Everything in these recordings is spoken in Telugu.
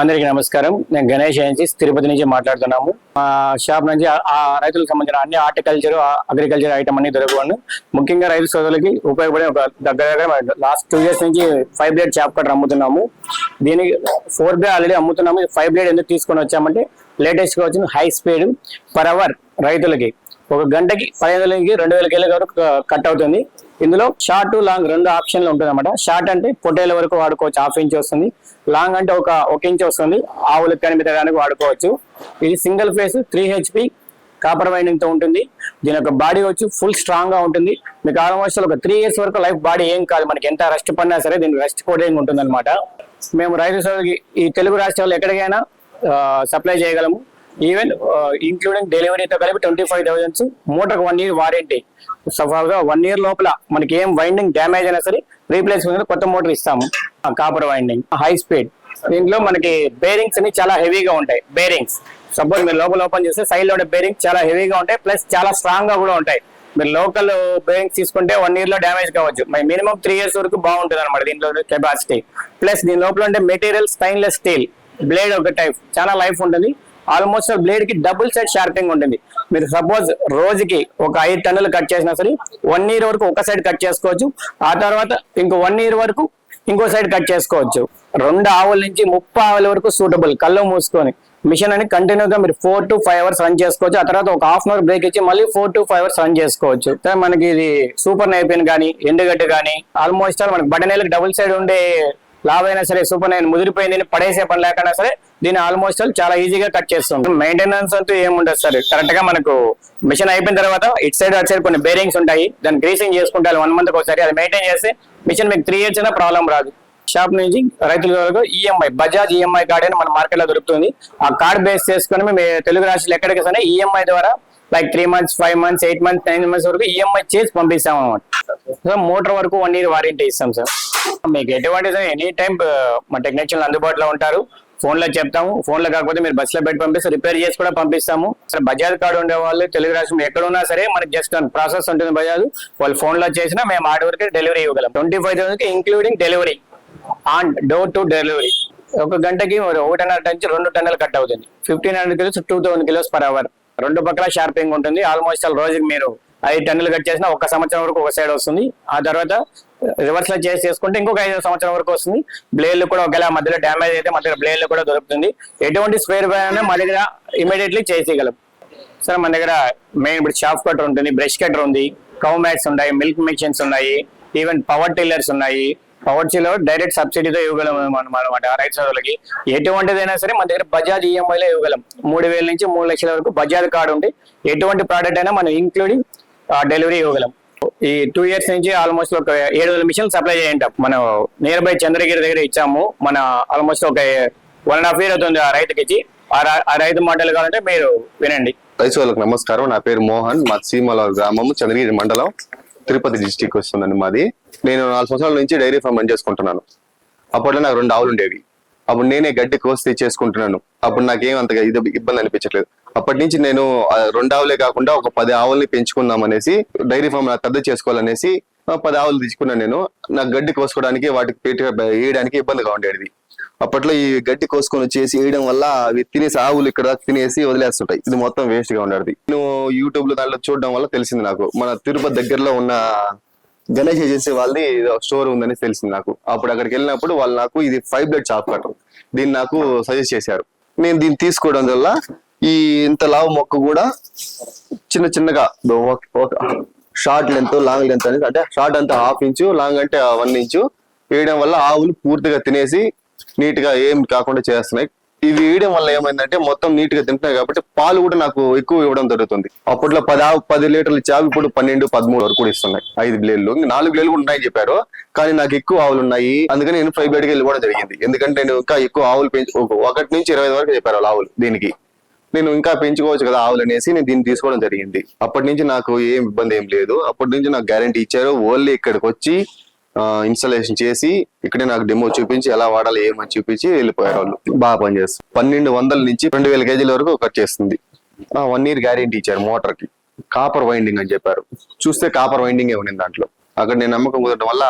అందరికీ నమస్కారం. నేను గణేష్ ఏజెన్సీస్ తిరుపతి నుంచి మాట్లాడుతున్నాము. మా షాప్ నుంచి ఆ- రైతులకు సంబంధించిన అన్ని హార్టికల్చర్ అగ్రికల్చర్ ఐటమ్ అన్ని దొరకవను ముఖ్యంగా రైతు సోదరులకి ఉపయోగపడే ఒక దగ్గర దగ్గర లాస్ట్ టూ ఇయర్స్ నుంచి ఫైవ్ బ్లేడ్ చాప్ కట్టర్ అమ్ముతున్నాము. దీనికి ఫోర్ బ్లేడ్ ఆల్రెడీ అమ్ముతున్నాము. ఫైవ్ బ్లేడ్ ఎందుకు తీసుకొని వచ్చామంటే లేటెస్ట్గా వచ్చిన హై స్పీడ్ పర్ అవర్ రైతులకి. ఒక గంటకి పదిహేను వేలకి రెండు వేల కేల వరకు కట్ అవుతుంది. ఇందులో షార్ట్ లాంగ్ రెండు ఆప్షన్లు ఉంటుంది అనమాట షార్ట్ అంటే పొట్టేల వరకు వాడుకోవచ్చు హాఫ్ ఇంచ్ వస్తుంది. లాంగ్ అంటే ఒక ఒక ఇంచ్ వస్తుంది. ఆవులకు కానీ మిగతానికి వాడుకోవచ్చు. ఇది single phase three HP copper వైండింగ్తో ఉంటుంది. దీని యొక్క బాడీ వచ్చి ఫుల్ స్ట్రాంగ్గా ఉంటుంది. మీకు ఆల్మోస్ట్ ఒక త్రీ ఇయర్స్ వరకు లైఫ్ బాడీ ఏం కాదు. మనకి ఎంత రెస్ట్ పడినా సరే దీనికి రెస్ట్ కోటింగ్ ఉంటుంది అనమాట మేము రైతు సోదరులకి ఈ తెలుగు రాష్ట్రాల్లో ఎక్కడికైనా సప్లై చేయగలము. ఈవెన్ ఇంక్లూడింగ్ డెలివరీతో కలిపి ట్వంటీ ఫైవ్ థౌసండ్స్ మూటకు వన్ ఇయర్ వారంటీ సఫాగా వన్ ఇయర్ లోపల మనకి ఏం వైండింగ్ డ్యామేజ్ అయినా సరే రీప్లేస్మెంట్ కొత్త మోటార్ ఇస్తాము. కాపర్ వైండింగ్ హై స్పీడ్ దీంట్లో మనకి బేరింగ్స్ అన్ని చాలా హెవీగా ఉంటాయి బేరింగ్స్ సపోజ్ మీరు లోపల ఓపెన్ చేస్తే సైడ్లో ఉండే బేరింగ్స్ చాలా హెవీగా ఉంటాయి ప్లస్ చాలా స్ట్రాంగ్గా కూడా ఉంటాయి. మీరు లోకల్ బేరింగ్స్ తీసుకుంటే వన్ ఇయర్లో డ్యామేజ్ కావచ్చు. మినిమం త్రీ ఇయర్స్ వరకు బాగుంటుంది అనమాట దీంట్లో కెపాసిటీ ప్లస్ దీని లోపల ఉండే మెటీరియల్ స్టైన్లెస్ స్టీల్ బ్లేడ్ ఒక టైప్ చాలా లైఫ్ ఉంటుంది. ఆల్మోస్ట్ బ్లేడ్కి డబుల్ సైడ్ షార్పింగ్ ఉంటుంది. మీరు సపోజ్ రోజుకి ఒక ఐదు టన్నులు కట్ చేసినా సరే వన్ ఇయర్ వరకు ఒక సైడ్ కట్ చేసుకోవచ్చు. ఆ తర్వాత ఇంకో వన్ ఇయర్ వరకు ఇంకో సైడ్ కట్ చేసుకోవచ్చు. రెండు ఆవుల నుంచి ముప్పై ఆవుల వరకు సూటబుల్ కళ్ళు మూసుకొని. మిషన్ అని కంటిన్యూగా మీరు four to five hours run చేసుకోవచ్చు. ఆ తర్వాత ఒక హాఫ్ అన్ అవర్ బ్రేక్ ఇచ్చి మళ్ళీ four to five hours run చేసుకోవచ్చు. మనకి ఇది సూపర్ నైపిన్ కానీ ఎండుగడ్డ కానీ ఆల్మోస్ట్ ఆల్ మనకి బటనేలకు డబుల్ సైడ్ ఉండే లావ్ అయినా సరే సూపర్ నైన్ ముదిరిపోయింది పడేసే పని లేకుండా సరే దీన్ని ఆల్మోస్ట్ చాలా ఈజీగా కట్ చేస్తుంది. మెయింటెనెన్స్ అంటూ ఏముండదు సార్ కరెక్ట్గా మనకు మిషన్ అయిపోయిన తర్వాత ఇటు సైడ్ అటు సైడ్ కొన్ని బేరింగ్స్ ఉంటాయి. దాన్ని గ్రీసింగ్ చేసుకుంటారు వన్ మంత్ ఒకసారి అది మెయింటైన్ చేస్తే మిషన్ మీకు త్రీ ఇయర్స్ అయినా ప్రాబ్లం రాదు. షాప్ నుంచి రైతుల వరకు ఈఎంఐ బజాజ్ ఈఎంఐ కార్డ్ అని మన మార్కెట్లో దొరుకుతుంది. ఆ కార్డ్ బేస్ చేసుకుని మేము తెలుగు రాష్ట్రాలు ఎక్కడికి సరే ఈఎంఐ ద్వారా like three months five months eight months nine months వరకు ఈఎంఐ చేసి పంపిస్తాం అనమాట సో మోటార్ వరకు వన్ ఇయర్ వారంటీ ఇస్తాం సార్ మీకు ఎటువంటి ఎనీ టైం uh, మా టెక్నీషియన్లు అందుబాటులో ఉంటారు. ఫోన్లో చెప్తాము. ఫోన్లో కాకపోతే మీరు బస్సులో పెట్టి పంపిస్తే రిపేర్ చేసి కూడా పంపిస్తాము. అసలు బజాజ్ కార్డు ఉండే వాళ్ళు తెలుగు రాష్ట్రం ఎక్కడ ఉన్నా సరే మనకి జస్ట్ ప్రాసెస్ ఉంటుంది బజాజ్ వాళ్ళు ఫోన్లో చేసినా మేము ఆర్డర్ వరకు డెలివరీ ఇవ్వగలం. Twenty five thousand including delivery on door to delivery ఒక గంటకి ఒకటిన్నర టన్ నుంచి రెండు టన్నులు కట్ అవుతుంది. Fifteen hundred kilos two thousand kilos per hour రెండు పక్కల షార్పింగ్ ఉంటుంది. ఆల్మోస్ట్ ఆల్ రోజుకి మీరు ఐదు టన్నులు కట్ చేసిన ఒక సంవత్సరం వరకు ఒక సైడ్ వస్తుంది. ఆ తర్వాత uh, రివర్స్లో చేసి చేసుకుంటే ఇంకొక ఐదు సంవత్సరం వరకు వస్తుంది. బ్లేడ్లు కూడా ఒకవేళ మధ్యలో డ్యామేజ్ అయితే మధ్య బ్లేడ్లు కూడా దొరుకుతుంది. ఎటువంటి స్పేర్ అయినా మా దగ్గర ఇమీడియట్లీ చేసేయగలం. సార్ మన దగ్గర మెయిన్ ఇప్పుడు షాప్ కటర్ ఉంటుంది బ్రష్ కటర్ ఉంది కౌ మ్యాట్స్ ఉన్నాయి మిల్క్ మిషన్స్ ఉన్నాయి ఈవెన్ పవర్ టిల్లర్స్ ఉన్నాయి. పవర్చీలో డైరెక్ట్ సబ్సిడీతో ఇవ్వగలం మనం అనమాట రైతు సోదరులకి. ఎటువంటిదైనా సరే మన దగ్గర బజాజ్ ఈఎంఐలో ఇవ్వగలం. మూడు వేల నుంచి మూడు లక్షల వరకు బజాజ్ కార్డు ఉంటే ఎటువంటి ప్రోడక్ట్ అయినా మనం ఇంక్లూడింగ్ డెలివరీ ఇవ్వగలం. ఈ టూ ఇయర్స్ నుంచి ఆల్మోస్ట్ ఒక ఏడు వేల మిషన్ సప్లై చేయంటాం. మనం నియర్ బై చంద్రగిరి దగ్గర ఇచ్చాము. మన ఆల్మోస్ట్ ఒక వన్ అండ్ హాఫ్ ఇయర్ అవుతుంది ఆ రైతుకి ఇచ్చి. ఆ ఆ రైతు మాటలు కావాలంటే మీరు వినండి. రైతు వాళ్ళకి నమస్కారం. నా పేరు మోహన్. మా సీమల గ్రామం చంద్రగిరి మండలం. తిరుపతి డిస్టిక్ వస్తుందండి మాది. నేను నాలుగు సంవత్సరాల నుంచి డైరీ ఫార్మ్ రన్ చేసుకుంటున్నాను. అప్పట్లో నాకు రెండు ఆవులు ఉండేవి. అప్పుడు నేనే గడ్డి కోసి చేసుకుంటున్నాను. అప్పుడు నాకేం అంతగా ఇది ఇబ్బంది అనిపించట్లేదు. అప్పటి నుంచి నేను రెండు ఆవులే కాకుండా ఒక పది ఆవుల్ని పెంచుకుందాం అనేసి డైరీ ఫామ్ నాకు పెద్ద చేసుకోవాలనేసి పది ఆవులు తీసుకున్నాను నేను. నాకు గడ్డి కోసుకోవడానికి వాటికి పెట్టి వేయడానికి ఇబ్బందిగా ఉండేది. అప్పట్లో ఈ గడ్డి కోసుకొని వచ్చేసి వేయడం వల్ల అవి తినేసి ఆవులు ఇక్కడ తినేసి వదిలేస్తుంటాయి. ఇది మొత్తం వేస్ట్గా ఉండేది. నేను యూట్యూబ్లో దాంట్లో చూడడం వల్ల తెలిసింది నాకు. మన తిరుపతి దగ్గరలో ఉన్న గణేష్ ఏజెన్సీ వాళ్ళది స్టోర్ ఉందని తెలిసింది నాకు. అప్పుడు అక్కడికి వెళ్ళినప్పుడు వాళ్ళు నాకు ఇది ఫైవ్ బ్లడ్ చాప్ కట్టర్ దీన్ని నాకు సజెస్ట్ చేశారు. నేను దీన్ని తీసుకోవడం వల్ల ఈ ఇంత లావు మొక్క కూడా చిన్న చిన్నగా షార్ట్ లెంత్ లాంగ్ లెంత్ అనేది అంటే షార్ట్ అంటే హాఫ్ ఇంచు లాంగ్ అంటే వన్ ఇంచు. వేయడం వల్ల ఆవులు పూర్తిగా తినేసి నీట్గా ఏం కాకుండా చేస్తున్నాయి. ఇవి వేయడం వల్ల ఏమైందంటే మొత్తం నీట్గా తింటున్నాయి కాబట్టి పాలు కూడా నాకు ఎక్కువ ఇవ్వడం జరుగుతుంది. అప్పట్లో పది ఆవు పది లీటర్లు చావి ఇప్పుడు పన్నెండు పదమూడు వరకు కూడా ఇస్తున్నాయి. ఐదు బ్లేడ్లు నాలుగు బ్లేడ్లు కూడా ఉన్నాయని చెప్పారు. కానీ నాకు ఎక్కువ ఆవులు ఉన్నాయి. అందుకని నేను ఫైవ్ బ్లేడ్కి వెళ్ళిపోవడం జరిగింది. ఎందుకంటే నేను ఇంకా ఎక్కువ ఆవులు పెంచు ఒకటి నుంచి ఇరవై వరకు చెప్పారు వాళ్ళు ఆవులు దీనికి. నేను ఇంకా పెంచుకోవచ్చు కదా ఆవులు అనేసి నేను దీన్ని తీసుకోవడం జరిగింది. అప్పటి నుంచి నాకు ఏం ఇబ్బంది ఏం లేదు. అప్పటి నుంచి నాకు గ్యారంటీ ఇచ్చారు. ఓన్లీ ఇక్కడికి వచ్చి ఇన్స్టాలేషన్ చేసి ఇక్కడే నాకు డెమో చూపించి ఎలా వాడాలి ఏమని చూపించి వెళ్ళిపోయారు వాళ్ళు. బాగా పనిచేస్తారు పన్నెండు వందల నుంచి రెండు వేల కేజీల వరకు కట్ చేస్తుంది. వన్ ఇయర్ గ్యారంటీ ఇచ్చారు మోటార్కి కాపర్ వైండింగ్ అని చెప్పారు. చూస్తే కాపర్ వైండింగ్ ఏ ఉంది దాంట్లో. అక్కడ నేను నమ్మకం కుదరడం వల్ల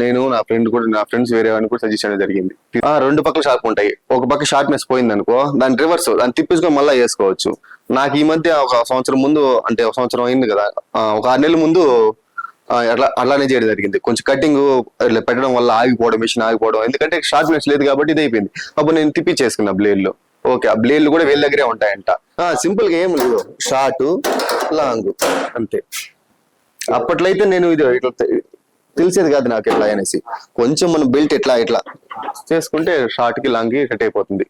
నేను నా ఫ్రెండ్ కూడా నా ఫ్రెండ్స్ వేరే వాడిని కూడా సజెస్ట్ చేయడం జరిగింది. ఆ రెండు పక్కల షార్ప్ ఉంటాయి. ఒక పక్క షార్ప్నెస్ పోయింది అనుకో దాని రివర్స్ దాన్ని తిప్పించుకొని మళ్ళీ వేసుకోవచ్చు నాకు ఈ మధ్య ఒక సంవత్సరం ముందు అంటే ఒక సంవత్సరం అయింది కదా ఒక ఆరు నెలల ముందు అట్లా అట్లానే చేయడం జరిగింది. కొంచెం కటింగ్ ఇట్లా పెట్టడం వల్ల ఆగిపోవడం మిషన్ ఆగిపోవడం ఎందుకంటే షార్ప్నెస్ లేదు కాబట్టి ఇది అయిపోయింది. అప్పుడు నేను తిప్పించేసుకున్నా బ్లేడ్లో. ఓకే ఆ బ్లేడ్లు కూడా వీళ్ళ దగ్గరే ఉంటాయంట. సింపుల్గా ఏం లేదు. షార్ట్ లాంగ్ అంతే. అప్పట్లో అయితే నేను ఇది ఇట్లా తె- తెలిసేది కాదు నాకు ఎట్లా అనేసి. కొంచెం మనం బెల్ట్ ఎట్లా ఇట్లా చేసుకుంటే షార్ట్కి లాంగ్కి కట్ అయిపోతుంది.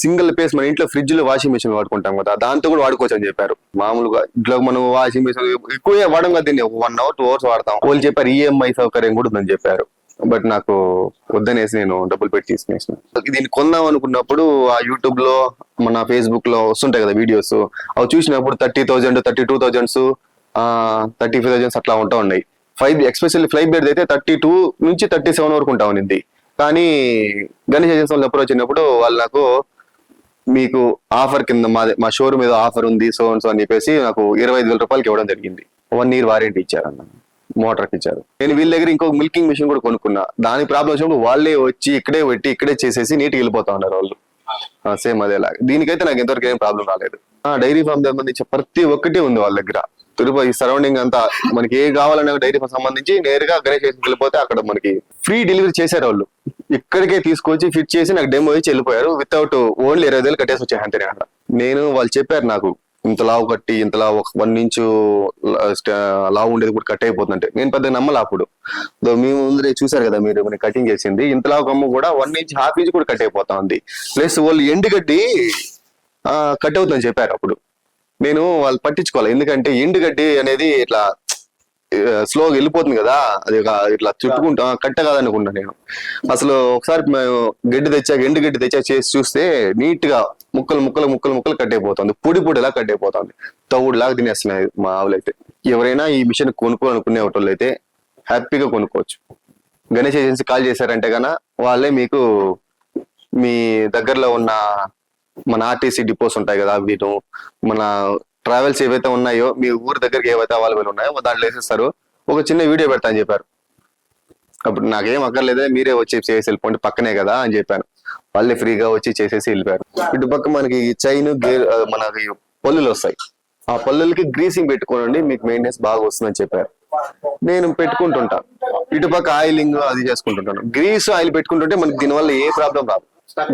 సింగిల్ పేస్ మన ఇంట్లో ఫ్రిడ్జ్లో వాషింగ్ మెషిన్ వాడుకుంటాం కదా దాంతో కూడా వాడుకోవచ్చు అని చెప్పారు. మామూలుగా ఇంట్లో మనం వాషింగ్ మెషిన్ ఎక్కువ వాడడం కదా దీన్ని వన్ అవర్ టూ అవర్స్ వాడతాం. వాళ్ళు చెప్పారు ఈఎంఐ సౌకర్యం కూడా ఉందని చెప్పారు. బట్ నాకు వద్దనేసి నేను డబ్బులు పెట్టి తీసుకునేసిన. దీన్ని కొందాం అనుకున్నప్పుడు ఆ యూట్యూబ్లో మన ఫేస్బుక్లో వస్తుంటాయి కదా వీడియోస్ అవి చూసినప్పుడు thirty thousand thirty two thousands thirty five thousands అట్లా ఉంటా ఉన్నాయి. ఫైవ్ ఎక్స్పెషల్లీ ఫ్లై బేర్డ్ అయితే థర్టీ టూ నుంచి థర్టీ సెవెన్ వరకు ఉంటా ఉన్నింది కానీ గణేష్ ఏజెన్సీ వాళ్ళు అప్రోచ్ అయినప్పుడు వాళ్ళు నాకు మీకు ఆఫర్ కింద మా మా షోరూమ్ ఏదో ఆఫర్ ఉంది సో సో అని చెప్పేసి నాకు ఇరవై ఐదు వేల రూపాయలకి ఇవ్వడం జరిగింది. వన్ ఇయర్ వారంటీ ఇచ్చారు అన్న. మోటార్కి ఇచ్చారు. నేను వీళ్ళ దగ్గర ఇంకో మిల్కింగ్ మిషన్ కూడా కొనుక్కున్నా. దాని ప్రాబ్లం వచ్చినప్పుడు వాళ్ళే వచ్చి ఇక్కడే పెట్టి ఇక్కడే చేసేసి నీట్గా వెళ్ళిపోతా ఉన్నారు వాళ్ళు. సేమ్ అదేలా దీనికైతే నాకు ఎంతవరకు ఏం ప్రాబ్లం రాలేదు. డైరీ ఫామ్ సంబంధించి ప్రతి ఒక్కటి ఉంది వాళ్ళ దగ్గర. తిరుపతి సరౌండింగ్ అంతా మనకి ఏ కావాలనే డైరీ సంబంధించి నేరుగా గణేష్ వెళ్ళిపోతే అక్కడ మనకి ఫ్రీ డెలివరీ చేశారు వాళ్ళు. ఇక్కడికే తీసుకొచ్చి ఫిట్ చేసి నాకు డెమో ఇచ్చి వెళ్ళిపోయారు. వితౌట్ ఓన్లీ ఇరవై వేలు కట్టేసి వచ్చే అంతే అక్కడ. నేను వాళ్ళు చెప్పారు నాకు ఇంత లావు కట్టి ఇంత లావు ఒక వన్ నుంచి లావు ఉండేది కూడా కట్ అయిపోతుందంటే. నేను పెద్ద నమ్మలే అప్పుడు. మేము మీ ముందరే చూసారు కదా మీరు కటింగ్ చేసింది. ఇంత లావు కమ్మ కూడా వన్ ఇంచ్ హాఫ్ ఇంచ్ కూడా కట్ అయిపోతా ఉంది ప్లస్ వాళ్ళు ఎండుగడ్డి కట్ అవుతుందని చెప్పారు అప్పుడు. నేను వాళ్ళు పట్టించుకోవాలి. ఎందుకంటే ఎండుగడ్డి అనేది ఇట్లా స్లోగా వెళ్ళిపోతుంది కదా. అది ఒక ఇట్లా చుట్టుకుంటా కట్ట కాదనుకున్నా నేను. అసలు ఒకసారి మేము గడ్డి తెచ్చాక ఎండు గడ్డి తెచ్చాక చేసి చూస్తే నీట్గా ముక్కలు ముక్కలు ముక్కలు ముక్కలు కట్ అయిపోతుంది. పొడి పొడిలా కట్ అయిపోతుంది. తవుడులాగా తినేస్తున్నాయి మా ఆవులైతే. ఎవరైనా ఈ మిషన్ కొనుక్కోవాలనుకునే వాళ్ళు అయితే హ్యాపీగా కొనుక్కోవచ్చు. గణేష్ ఏజెన్సీ కాల్ చేశారంటే గన వాళ్ళే మీకు మీ దగ్గరలో ఉన్న మన ఆర్టీసీ డిపోస్ ఉంటాయి కదా వీటి మన ట్రావెల్స్ ఏవైతే ఉన్నాయో మీ ఊరు దగ్గరికి ఏవైతే అవైలబుల్ ఉన్నాయో దాంట్లో వేసేస్తారు. ఒక చిన్న వీడియో పెడతా అని చెప్పారు. అప్పుడు నాకేం అక్కర్లేదే మీరే వచ్చి చేసి వెళ్ళిపోండి పక్కనే కదా అని చెప్పాను. వాళ్ళే ఫ్రీగా వచ్చి చేసేసి వెళ్ళిపోయారు. ఇటు పక్క మనకి చైన్ గేర్ మనకి పళ్ళులు వస్తాయి. ఆ పళ్ళులకి గ్రీసింగ్ పెట్టుకోనండి మీకు మెయింటెనెన్స్ బాగా వస్తుందని చెప్పారు. నేను పెట్టుకుంటుంటా. ఇటు పక్క ఆయిలింగ్ అది చేసుకుంటుంటాను. గ్రీస్ ఆయిల్ పెట్టుకుంటుంటే మనకి దీనివల్ల ఏ ప్రాబ్లం రాదు.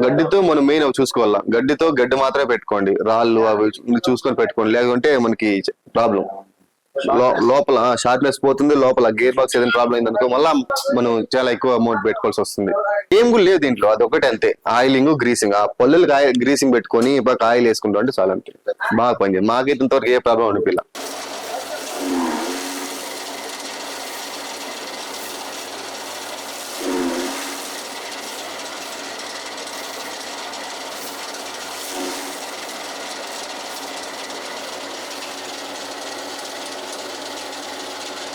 గడ్డితో మనం మెయిన్ అవి చూసుకోవాలా. గడ్డితో గడ్డి మాత్రమే పెట్టుకోండి. రాళ్ళు అవి చూసుకొని పెట్టుకోండి. లేకుంటే మనకి ప్రాబ్లం లోపల షార్ప్నెస్ పోతుంది. లోపల గేర్ బాక్స్ ఏదైనా ప్రాబ్లం అయింది అనుకో మళ్ళా మనం చాలా ఎక్కువ అమౌంట్ పెట్టుకోవాల్సి వస్తుంది. ఏం కూడా లేదు దీంట్లో. అది ఒకటి అంతే. ఆయిలింగ్ గ్రీసింగ్ ఆ పళ్ళులకి గ్రీసింగ్ పెట్టుకొని బాగా ఆయిల్ వేసుకుంటాం అంటే చాలా అంతే. బాగా పనిచేయండి మాకైతే ఇంతవరకు ఏ ప్రాబ్లం అనిపించలేదు